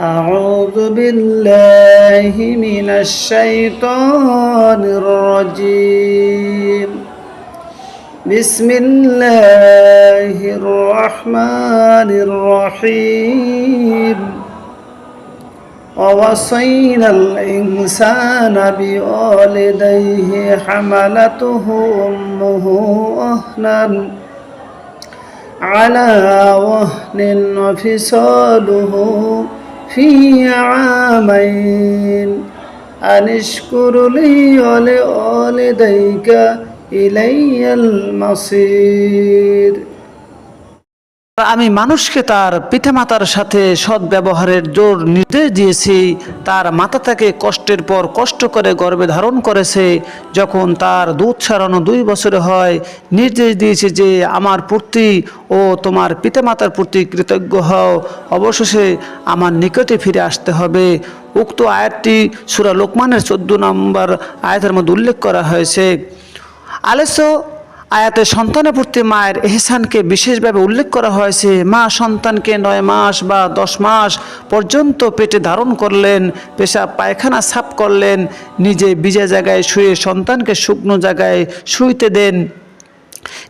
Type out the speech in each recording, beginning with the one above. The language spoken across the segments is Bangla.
أعوذ بالله من الشيطان الرجيم بسم الله الرحمن الرحيم ووصينا الإنسان بوالديه حملته أمه وهنا على وهن وفصاله في عامين أن اشكر لي ولوالديك إلي المصير আমি মানুষকে তার পিতামাতার সাথে সৎ ব্যবহারের জোর নির্দেশ দিয়েছি। তার মাতা তাকে কষ্টের পর কষ্ট করে গর্ভে ধারণ করেছে। যখন তার দুধ ছাড়ানো দুই বছরে হয়, নির্দেশ দিয়েছে যে আমার প্রতি ও তোমার পিতামাতার প্রতি কৃতজ্ঞ হও। অবশেষে আমার নিকটে ফিরে আসতে হবে। উক্ত আয়াতটি সুরা লোকমানের চোদ্দ নম্বর আয়াতের মধ্যে উল্লেখ করা হয়েছে। আলেস আয়াতে সন্তানের প্রতি মায়ের এহসানকে বিশেষভাবে উল্লেখ করা হয়েছে, মা সন্তানকে নয় মাস বা দশ মাস পর্যন্ত পেটে ধারণ করলেন পেশাব পায়খানা সাফ করলেন, নিজে বিজে জায়গায় শুয়ে সন্তানকে শুকনো জায়গায় শুইতে দেন।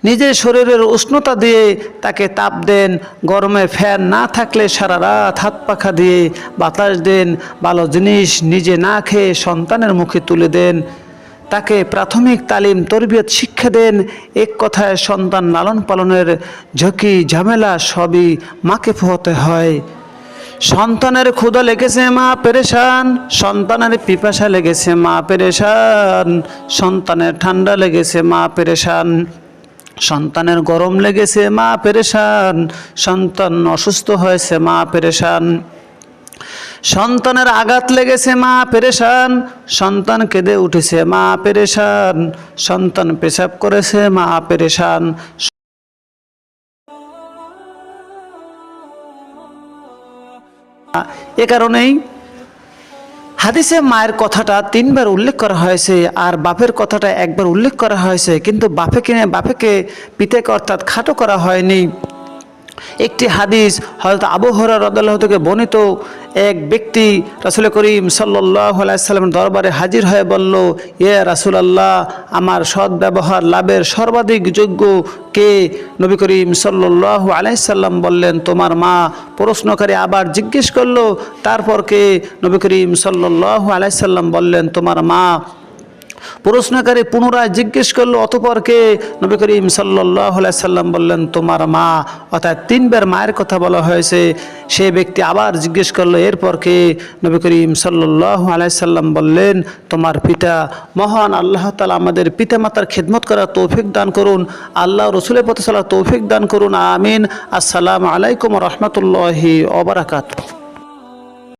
নিজের শরীরের উষ্ণতা দিয়ে তাকে তাপ দেন, গরমে ফ্যান না থাকলে সারা রাত হাত পাখা দিয়ে বাতাস দেন, ভালো জিনিস নিজে না খেয়ে সন্তানের মুখে তুলে দেন। তাকে প্রাথমিক তালিম, তরবিয়ত, শিক্ষা দেন। এক কথায় সন্তান লালন পালনের ঝুঁকি, ঝামেলা সবই মাকে পোহাতে হয়। সন্তানের ক্ষুধা লেগেছে মা, পেরেশান। সন্তানের পিপাসা লেগেছে মা, পেরেশান। সন্তানের ঠান্ডা লেগেছে মা, পেরেশান। সন্তানের গরম লেগেছে মা, পেরেশান। সন্তান অসুস্থ হয়েছে মা, পেরেশান। সন্তানের আঘাত লেগেছে, মা পেরেশান। সন্তান কেঁদে উঠেছে, মা পেরেশান। সন্তান পেশাব করেছে, মা পেরেশান। এ কারণেই হাদিসে মায়ের কথাটা তিনবার উল্লেখ করা হয়েছে আর বাপের কথাটা একবার উল্লেখ করা হয়েছে, কিন্তু বাপেকে বাপেকে পিতাকে অর্থাৎ খাটো করা হয়নি। একটি হাদিস হয়তো আবু হরা রদাল্লাহ থেকে বর্ণিত, এক ব্যক্তি রাসুল করিম সাল্লাহ আলাইসাল্লামের দরবারে হাজির হয়ে বলল ইয়ে রাসুলাল্লাহ, আমার সৎ ব্যবহার লাভের সর্বাধিক যোগ্য কে? নবী করিম সাল্লাহ আলাইসাল্লাম বললেন, তোমার মা। প্রশ্নকারী আবার জিজ্ঞেস করল, তারপর কে? নবী করিম সাল্লাহ আলাইসাল্লাম বললেন, তোমার মা প্রশ্নকারী পুনরায় জিজ্ঞেস করল, অতপর কে? নবী করিম সাল্লাম বললেন, তোমার মা। অর্থাৎ তিনবার মায়ের কথা বলা হয়েছে। সে ব্যক্তি আবার জিজ্ঞেস করল, এরপর কে? নবী করিম সাল্লাহ আলাইসাল্লাম বললেন, তোমার পিতা। মহান আল্লাহ তালা আমাদের পিতামাতার খেদমত করার তৌফিক দান করুন। আল্লাহ রসুলের পথে তৌফিক দান করুন। আমিন। আসসালামু আলাইকুম রহমতুল্লাহি ওবরাকাত